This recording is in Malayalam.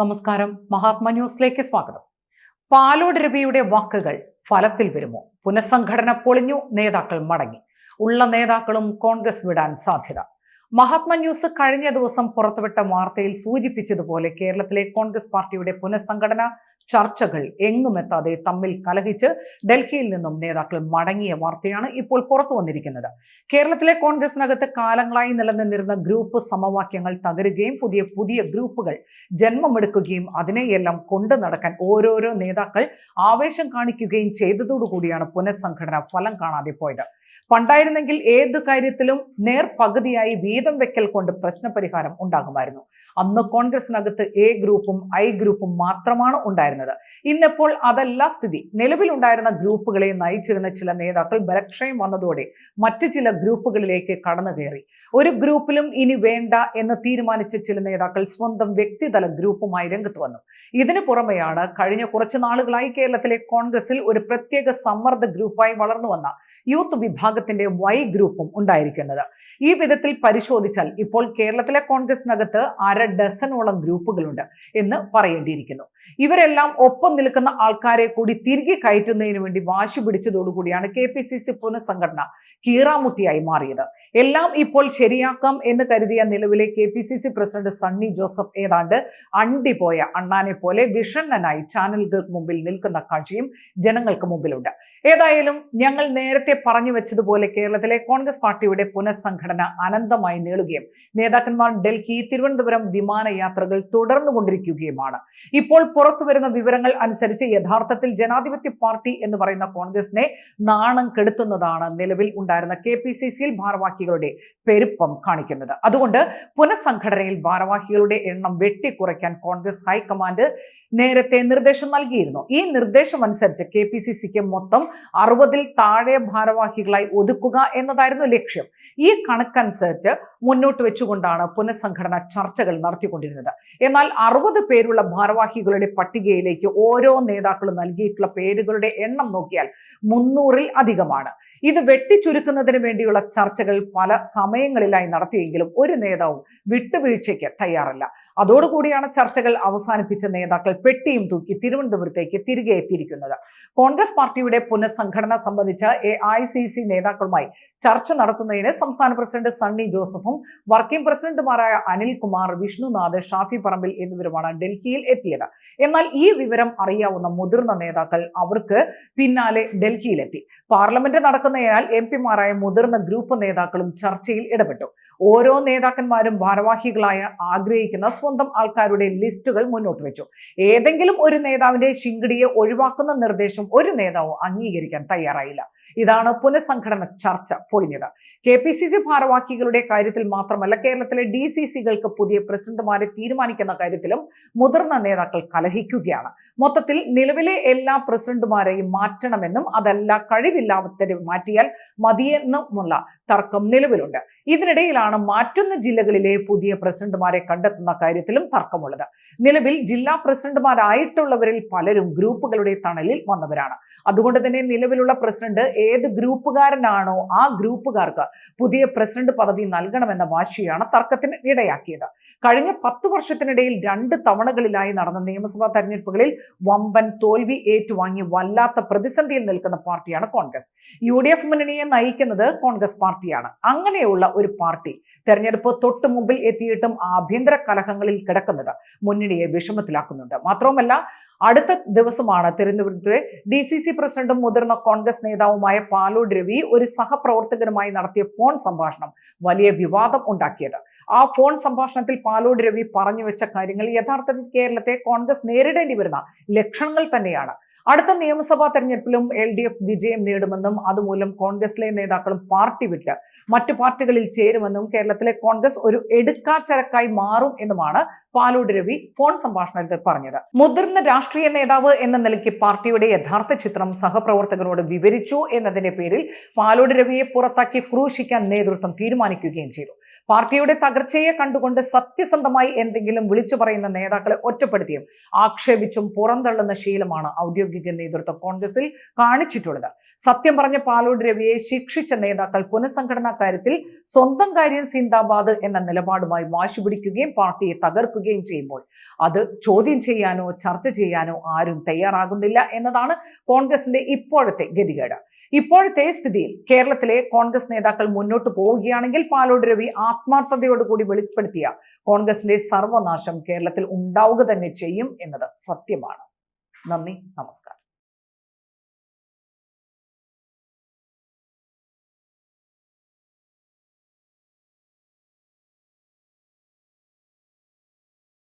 നമസ്കാരം. മഹാത്മ ന്യൂസിലേക്ക് സ്വാഗതം. പാലോട് രവിയുടെ വാക്കുകൾ ഫലത്തിൽ വരുമോ? പുനഃസംഘടന പൊളിഞ്ഞു നേതാക്കൾ മടങ്ങി. ഉള്ള നേതാക്കളും കോൺഗ്രസ് വിടാൻ സാധ്യത. മഹാത്മ ന്യൂസ് കഴിഞ്ഞ ദിവസം പുറത്തുവിട്ട വാർത്തയിൽ സൂചിപ്പിച്ചതുപോലെ കേരളത്തിലെ കോൺഗ്രസ് പാർട്ടിയുടെ പുനഃസംഘടന ചർച്ചകൾ എങ്ങുമെത്താതെ തമ്മിൽ കലഹിച്ച് ഡൽഹിയിൽ നിന്നും നേതാക്കൾ മടങ്ങിയ വാർത്തയാണ് ഇപ്പോൾ പുറത്തു വന്നിരിക്കുന്നത്. കേരളത്തിലെ കോൺഗ്രസിനകത്ത് കാലങ്ങളായി നിലനിന്നിരുന്ന ഗ്രൂപ്പ് സമവാക്യങ്ങൾ തകരുകയും പുതിയ പുതിയ ഗ്രൂപ്പുകൾ ജന്മമെടുക്കുകയും അതിനെയെല്ലാം കൊണ്ടു നടക്കാൻ ഓരോരോ നേതാക്കൾ ആവേശം കാണിക്കുകയും ചെയ്തതോടുകൂടിയാണ് പുനഃസംഘടന ഫലം കാണാതെ പോയത്. പണ്ടായിരുന്നെങ്കിൽ ഏത് കാര്യത്തിലും നേർ പകുതിയായി വീതം വെക്കൽ കൊണ്ട് പ്രശ്നപരിഹാരം ഉണ്ടാകുമായിരുന്നു. അന്ന് കോൺഗ്രസിനകത്ത് എ ഗ്രൂപ്പും ഐ ഗ്രൂപ്പും മാത്രമാണ് ഉണ്ടായിരുന്നത്. ഇന്നിപ്പോൾ അതല്ല സ്ഥിതി. നിലവിലുണ്ടായിരുന്ന ഗ്രൂപ്പുകളെ നയിച്ചിരുന്ന ചില നേതാക്കൾ ബലക്ഷയം വന്നതോടെ മറ്റു ചില ഗ്രൂപ്പുകളിലേക്ക് കടന്നു കയറി. ഒരു ഗ്രൂപ്പിലും ഇനി വേണ്ട എന്ന് തീരുമാനിച്ച ചില നേതാക്കൾ സ്വന്തം വ്യക്തിതല ഗ്രൂപ്പുമായി രംഗത്ത് വന്നു. ഇതിനു പുറമെയാണ് കഴിഞ്ഞ കുറച്ച് നാളുകളായി കേരളത്തിലെ കോൺഗ്രസിൽ ഒരു പ്രത്യേക സമ്മർദ്ദ ഗ്രൂപ്പായി വളർന്നു വന്ന യൂത്ത് വിഭാഗത്തിന്റെ വൈ ഗ്രൂപ്പും ഉണ്ടായിരിക്കുന്നത്. ഈ വിധത്തിൽ പരിശോധിച്ചാൽ ഇപ്പോൾ കേരളത്തിലെ കോൺഗ്രസിനകത്ത് അര ഡസനോളം ഗ്രൂപ്പുകളുണ്ട് എന്ന് പറയേണ്ടിയിരിക്കുന്നു. ഇവരെല്ലാം ഒപ്പം നിൽക്കുന്ന ആൾക്കാരെ കൂടി തിരികെ കയറ്റുന്നതിന് വേണ്ടി വാശി പിടിച്ചതോടുകൂടിയാണ് കെ പി സി സി പുനഃസംഘടന കീറാമുട്ടിയായി മാറിയത്. എല്ലാം ഇപ്പോൾ ശരിയാക്കാം എന്ന് കരുതിയ നിലവിലെ K P C C president Sunny Joseph ഏതാണ്ട് അണ്ടിപോയ അണ്ണാനെ പോലെ വിഷണ്ണനായി ചാനലുകൾക്ക് മുമ്പിൽ നിൽക്കുന്ന കാഴ്ചയും ജനങ്ങൾക്ക് മുമ്പിലുണ്ട്. ഏതായാലും ഞങ്ങൾ നേരത്തെ പറഞ്ഞു വെച്ചതുപോലെ കേരളത്തിലെ കോൺഗ്രസ് പാർട്ടിയുടെ പുനഃസംഘടന അനന്തമായി നീളുകയും നേതാക്കന്മാർ ഡൽഹി തിരുവനന്തപുരം വിമാനയാത്രകൾ തുടർന്നുകൊണ്ടിരിക്കുകയുമാണ്. ഇപ്പോൾ പുറത്തു വരുന്ന വിവരങ്ങൾ അനുസരിച്ച് യഥാർത്ഥത്തിൽ ജനാധിപത്യ പാർട്ടി എന്ന് പറയുന്ന കോൺഗ്രസിനെ നാണം കെടുത്തുന്നതാണ് നിലവിൽ ഉണ്ടായിരുന്ന കെ പി സി സിയിൽ ഭാരവാഹികളുടെ പെരുപ്പം കാണിക്കുന്നത്. അതുകൊണ്ട് പുനഃസംഘടനയിൽ ഭാരവാഹികളുടെ എണ്ണം വെട്ടിക്കുറയ്ക്കാൻ കോൺഗ്രസ് ഹൈക്കമാൻഡ് നേരത്തെ നിർദ്ദേശം നൽകിയിരുന്നു. ഈ നിർദ്ദേശം അനുസരിച്ച് കെ പി സി സിക്ക് മൊത്തം അറുപതിൽ താഴെ ഭാരവാഹികളായി ഒതുക്കുക എന്നതായിരുന്നു ലക്ഷ്യം. ഈ കണക്കനുസരിച്ച് മുന്നോട്ട് വെച്ചുകൊണ്ടാണ് പുനഃസംഘടന ചർച്ചകൾ നടത്തിക്കൊണ്ടിരുന്നത്. എന്നാൽ അറുപത് പേരുള്ള ഭാരവാഹികളുടെ പട്ടികയിലേക്ക് ഓരോ നേതാക്കളും നൽകിയിട്ടുള്ള പേരുകളുടെ എണ്ണം നോക്കിയാൽ മുന്നൂറിൽ അധികമാണ്. ഇത് വെട്ടിച്ചുരുക്കുന്നതിന് വേണ്ടിയുള്ള ചർച്ചകൾ പല സമയങ്ങളിലായി നടത്തിയെങ്കിലും ഒരു നേതാവും വിട്ടുവീഴ്ചയ്ക്ക് തയ്യാറല്ല. അതോടുകൂടിയാണ് ചർച്ചകൾ അവസാനിപ്പിച്ച നേതാക്കൾ പെട്ടിയും തൂക്കി തിരുവനന്തപുരത്തേക്ക് തിരികെ എത്തിയിരിക്കുന്നത്. കോൺഗ്രസ് പാർട്ടിയുടെ പുനഃസംഘടന സംബന്ധിച്ച എ ഐ സി സി നേതാക്കളുമായി ചർച്ച നടത്തുന്നതിന് സംസ്ഥാന പ്രസിഡന്റ് സണ്ണി ജോസഫും വർക്കിംഗ് പ്രസിഡന്റുമാരായ അനിൽകുമാർ വിഷ്ണുനാഥ് ഷാഫി പറമ്പിൽ എന്നിവരുമാണ് ഡൽഹിയിൽ എത്തിയത്. എന്നാൽ ഈ വിവരം അറിയാവുന്ന മുതിർന്ന നേതാക്കൾ അവർക്ക് പിന്നാലെ ഡൽഹിയിലെത്തി. പാർലമെന്റ് നടക്കുന്നതിനാൽ എം പിമാരായ മുതിർന്ന ഗ്രൂപ്പ് നേതാക്കളും ചർച്ചയിൽ ഇടപെട്ടു. ഓരോ നേതാക്കന്മാരും ഭാരവാഹികളായ ആഗ്രഹിക്കുന്ന സ്വന്തം ആൾക്കാരുടെ ലിസ്റ്റുകൾ മുന്നോട്ട് വെച്ചു. ഏതെങ്കിലും ഒരു നേതാവിന്റെ ശിങ്കിടിയെ ഒഴിവാക്കുന്ന നിർദ്ദേശം ഒരു നേതാവും അംഗീകരിക്കാൻ തയ്യാറായില്ല. ഇതാണ് പുനഃസംഘടന ചർച്ച പൊളിഞ്ഞത്. കെ പി സി സി ഭാരവാഹികളുടെ കാര്യത്തിൽ മാത്രമല്ല കേരളത്തിലെ ഡി സി സികൾക്ക് പുതിയ പ്രസിഡന്റുമാരെ തീരുമാനിക്കുന്ന കാര്യത്തിലും മുതിർന്ന നേതാക്കൾ കലഹിക്കുകയാണ്. മൊത്തത്തിൽ നിലവിലെ എല്ലാ പ്രസിഡന്റുമാരെയും മാറ്റണമെന്നും അതല്ല കഴിവില്ലാത്തവരെ മാറ്റിയാൽ മതിയെന്നുമുള്ള തർക്കം നിലവിലുണ്ട്. ഇതിനിടയിലാണ് മാറ്റുന്ന ജില്ലകളിലെ പുതിയ പ്രസിഡന്റുമാരെ കണ്ടെത്തുന്ന കാര്യത്തിലും തർക്കമുള്ളത്. നിലവിൽ ജില്ലാ പ്രസിഡന്റുമാരായിട്ടുള്ളവരിൽ പലരും ഗ്രൂപ്പുകളുടെ തണലിൽ വന്നവരാണ്. അതുകൊണ്ട് തന്നെ നിലവിലുള്ള പ്രസിഡന്റ് ഏത് ഗ്രൂപ്പുകാരനാണോ ആ ഗ്രൂപ്പുകാർക്ക് പുതിയ പ്രസിഡന്റ് പദവി നൽകണമെന്ന വാശിയാണ് തർക്കത്തിന് ഇടയാക്കിയത്. കഴിഞ്ഞ പത്ത് വർഷത്തിനിടയിൽ രണ്ട് തവണകളിലായി നടന്ന നിയമസഭാ തെരഞ്ഞെടുപ്പുകളിൽ വമ്പൻ തോൽവി ഏറ്റുവാങ്ങി വല്ലാത്ത പ്രതിസന്ധിയിൽ നിൽക്കുന്ന പാർട്ടിയാണ് കോൺഗ്രസ്. യു മുന്നണിയെ നയിക്കുന്നത് കോൺഗ്രസ് പാർട്ടിയാണ്. അങ്ങനെയുള്ള ഒരു പാർട്ടി തെരഞ്ഞെടുപ്പ് തൊട്ടു മുമ്പിൽ എത്തിയിട്ടും ആഭ്യന്തര കലഹങ്ങളിൽ കിടക്കുന്നത് മുന്നണിയെ വിഷമത്തിലാക്കുന്നുണ്ട്. മാത്രവുമല്ല അടുത്ത ദിവസമാണ് തിരുവനന്തപുരത്തെ ഡി സി സി പ്രസിഡന്റും മുതിർന്ന കോൺഗ്രസ് നേതാവുമായ പാലോട് രവി ഒരു സഹപ്രവർത്തകരുമായി നടത്തിയ ഫോൺ സംഭാഷണം വലിയ വിവാദം ഉണ്ടാക്കിയത്. ആ ഫോൺ സംഭാഷണത്തിൽ പാലോട് രവി പറഞ്ഞു വെച്ച കാര്യങ്ങൾ യഥാർത്ഥത്തിൽ കേരളത്തെ കോൺഗ്രസ് നേരിടേണ്ടി വരുന്ന ലക്ഷണങ്ങൾ തന്നെയാണ്. അടുത്ത നിയമസഭാ തെരഞ്ഞെടുപ്പിലും എൽ ഡി എഫ് വിജയം നേടുമെന്നും അതുമൂലം കോൺഗ്രസിലെ നേതാക്കളും പാർട്ടി വിട്ട് മറ്റു പാർട്ടികളിൽ ചേരുമെന്നും കേരളത്തിലെ കോൺഗ്രസ് ഒരു എടുക്കാച്ചരക്കായി മാറും എന്നുമാണ് പാലോട് രവി ഫോൺ സംഭാഷണത്തിൽ പറഞ്ഞത്. മുതിർന്ന രാഷ്ട്രീയ നേതാവ് എന്ന നിലയ്ക്ക് പാർട്ടിയുടെ യഥാർത്ഥ ചിത്രം സഹപ്രവർത്തകരോട് വിവരിച്ചു എന്നതിന്റെ പേരിൽ പാലോട് രവിയെ പുറത്താക്കി ക്രൂശിക്കാൻ നേതൃത്വം തീരുമാനിക്കുകയും ചെയ്തു. പാർട്ടിയുടെ തകർച്ചയെ കണ്ടുകൊണ്ട് സത്യസന്ധമായി എന്തെങ്കിലും വിളിച്ചു പറയുന്ന നേതാക്കളെ ഒറ്റപ്പെടുത്തിയും ആക്ഷേപിച്ചും പുറന്തള്ളുന്ന ശീലമാണ് ഔദ്യോഗിക നേതൃത്വം കോൺഗ്രസിൽ കാണിച്ചിട്ടുള്ളത്. സത്യം പറഞ്ഞ പാലോട് രവിയെ ശിക്ഷിച്ച നേതാക്കൾ പുനഃസംഘടനാ കാര്യത്തിൽ സ്വന്തം കാര്യം സിന്ദാബാദ് എന്ന നിലപാടുമായി വാശിപിടിക്കുകയും പാർട്ടിയെ തകർക്കുകയും ചെയ്യുമ്പോൾ അത് ചോദ്യം ചെയ്യാനോ ചർച്ച ചെയ്യാനോ ആരും തയ്യാറാകുന്നില്ല എന്നതാണ് കോൺഗ്രസിന്റെ ഇപ്പോഴത്തെ ഗതികേട്. ഇപ്പോഴത്തെ സ്ഥിതിയിൽ കേരളത്തിലെ കോൺഗ്രസ് നേതാക്കൾ മുന്നോട്ട് പോവുകയാണെങ്കിൽ പാലോട് രവി ആത്മാർത്ഥതയോടുകൂടി വെളിപ്പെടുത്തിയ കോൺഗ്രസിന്റെ സർവനാശം കേരളത്തിൽ ഉണ്ടാവുക തന്നെ ചെയ്യും എന്നത് സത്യമാണ്. നന്ദി നമസ്കാരം.